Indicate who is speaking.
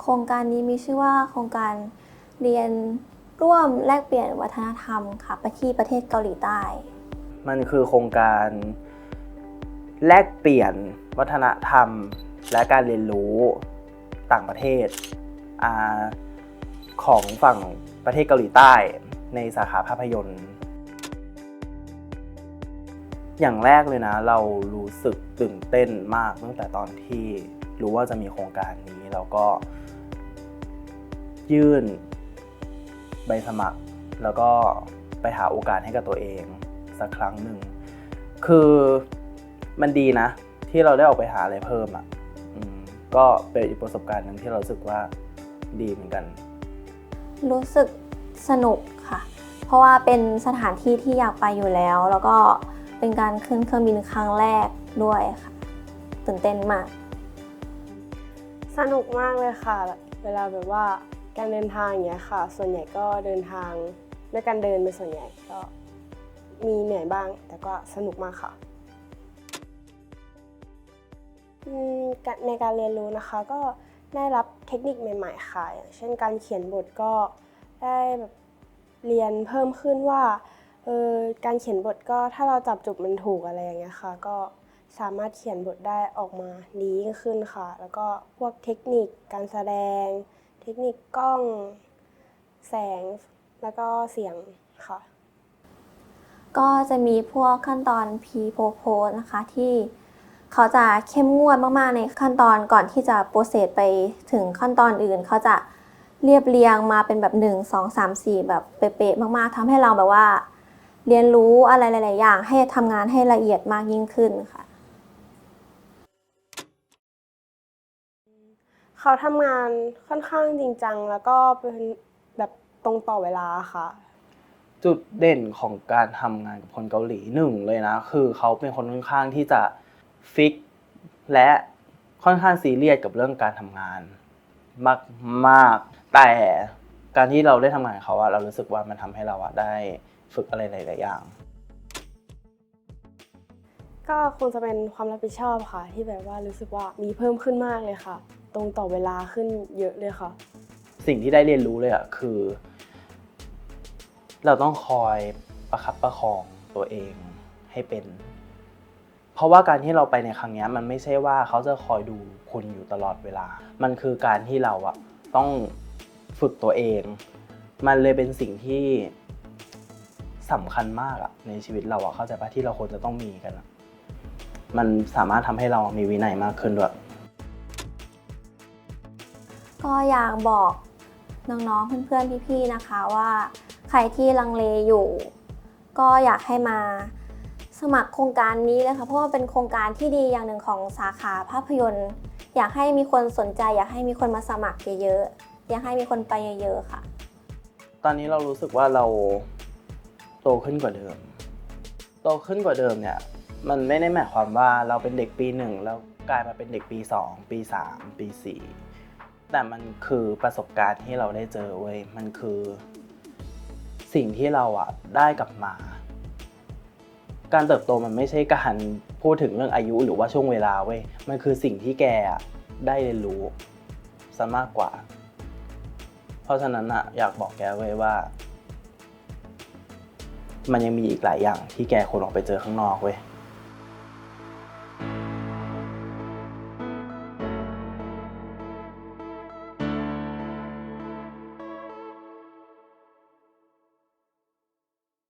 Speaker 1: โครงการนี้มีชื่อว่าโครงการเรียนร่วมแลกเปลี่ยนวัฒนธรรมค่ะไปที่ประเทศเกาหลีใต้
Speaker 2: มันคือโครงการแลกเปลี่ยนวัฒนธรรม และการเรียนรู้ต่างประเทศอของฝั่งประเทศเกาหลีใต้ ในสาขาภาพยนตร์ อย่างแรกเลยนะ เรารู้สึกตื่นเต้นมากตั้งแต่ตอนที่รู้ว่าจะมีโครงการนี้แล้วก็ ยื่น ใบสมัคร แล้วก็ไปหาโอกาสให้กับตัวเองสักครั้งหนึ่ง คือมันดีนะ ที่เราได้ออกไปหาอะไรเพิ่มอะ่ะอืมก็เป็นอีกประสบการณ์หนึ่งที่เรารู้สึกว่าดีเหมือนกัน
Speaker 1: รู้สึกสนุกค่ะ เพราะว่าเป็นสถานที่ที่อยากไปอยู่แล้ว แล้วก็เป็นการขึ้นเครื่องบินครั้งแรกด้วยค่ะตื่นเต้นมาก
Speaker 3: สนุกมากเลยค่ะ เวลาแบบว่า การเดินทางอย่างเงี้ยค่ะ ส่วนใหญ่ก็เดินทางด้วยการเดินเป็นส่วนใหญ่ก็มีเหนื่อยบ้าง แต่ก็สนุกมากค่ะในการเรียนรู้นะคะก็ได้รับเทคนิคใหม่ๆค่ะ อย่างเช่นการเขียนบทก็ได้แบบเรียนเพิ่มขึ้นว่าเออการเขียนบทก็ถ้าเราจับจุดมันถูกอะไรอย่างเงี้ยค่ะ ก็สามารถเขียนบทได้ออกมาดียิ่งขึ้นค่ะ แล้วก็พวกเทคนิคการแสดง เทคนิคกล้อง แสง แล้วก็เสียงค่ะ
Speaker 1: ก็จะมีพวกขั้นตอน pre p o p o นะคะที่เขาจะเข้มงวดมากๆในขั้นตอนก่อนที่จะโปรเซสไปถึงขั้นตอนอื่น เขาจะเรียบเรียงมาเป็นแบบ 1 2 3 4 แบบเป๊ะๆมากๆทำให้เราแบบว่า เรียนรู้อะไรหลาย ๆ อย่าง ให้ทำงานให้ละเอียดมากยิ่งขึ้นค่ะ
Speaker 3: เขาทำงานค่อนข้างจริงจัง แล้วก็เป็นแบบตรงต่อเวลาค่ะ
Speaker 2: จุดเด่นของการทำงานกับคนเกาหลีหนึ่งเลยนะ คือเขาเป็นคนค่อนข้างที่จะฟิกและค่อนข้างซีเรียสกับเรื่องการทำงาน มากมากๆแต่การที่เราได้ทำงานกับเขาอะเรารู้สึกว่ามันทำให้เราอะได้ฝึกอะไรหลายๆอย่าง
Speaker 3: ก็คงจะเป็นความรับผิดชอบค่ะ ที่แบบว่ารู้สึกว่ามีเพิ่มขึ้นมากเลยค่ะ ตรงต่อเวลาขึ้นเยอะเลยค่ะ
Speaker 2: สิ่งที่ได้เรียนรู้เลยอะคือ เราต้องคอยประคับประคองตัวเองให้เป็น เพราะว่าการที่เราไปในครั้งนี้มันไม่ใช่ว่าเขาจะคอยดูคุณอยู่ตลอดเวลา มันคือการที่เราอะต้องฝึกตัวเอง มันเลยเป็นสิ่งที่สำคัญมากอะในชีวิตเราอะเข้าใจปะที่เราควรจะต้องมีกันอะมันสามารถทำให้เรามีวินัยมากขึ้นด้วย
Speaker 1: ก็อยากบอกน้องๆ เพื่อนๆ พี่ๆ นะคะว่าใครที่ลังเลอยู่ ก็อยากให้มาสมัครโครงการนี้เลยค่ะเพราะว่าเป็นโครงการที่ดีอย่างหนึ่งของสาขาภาพยนตร์ อยากให้มีคนสนใจ อยากให้มีคนมาสมัครเยอะๆอยากให้มีคนไปเยอะๆค่ะ
Speaker 2: ตอนนี้เรารู้สึกว่าเราโตขึ้นกว่าเดิม โตขึ้นกว่าเดิมเนี่ยมันไม่ได้หมายความว่าเราเป็นเด็กปีหนึ่งแล้วกลายมาเป็นเด็กปีสองปีสามปีสี่ แต่มันคือประสบการณ์ที่เราได้เจอเว้ย มันคือ สิ่งที่เราอะได้กลับมา การเติบโตมันไม่ใช่การพูดถึงเรื่องอายุหรือว่าช่วงเวลาเว้ย มันคือสิ่งที่แกอะได้เรียนรู้ซะมากกว่า เพราะฉะนั้นอะอยากบอกแกไว้ว่า มันยังมีอีกหลายอย่างที่แกควรออกไปเจอข้างนอกเว้ย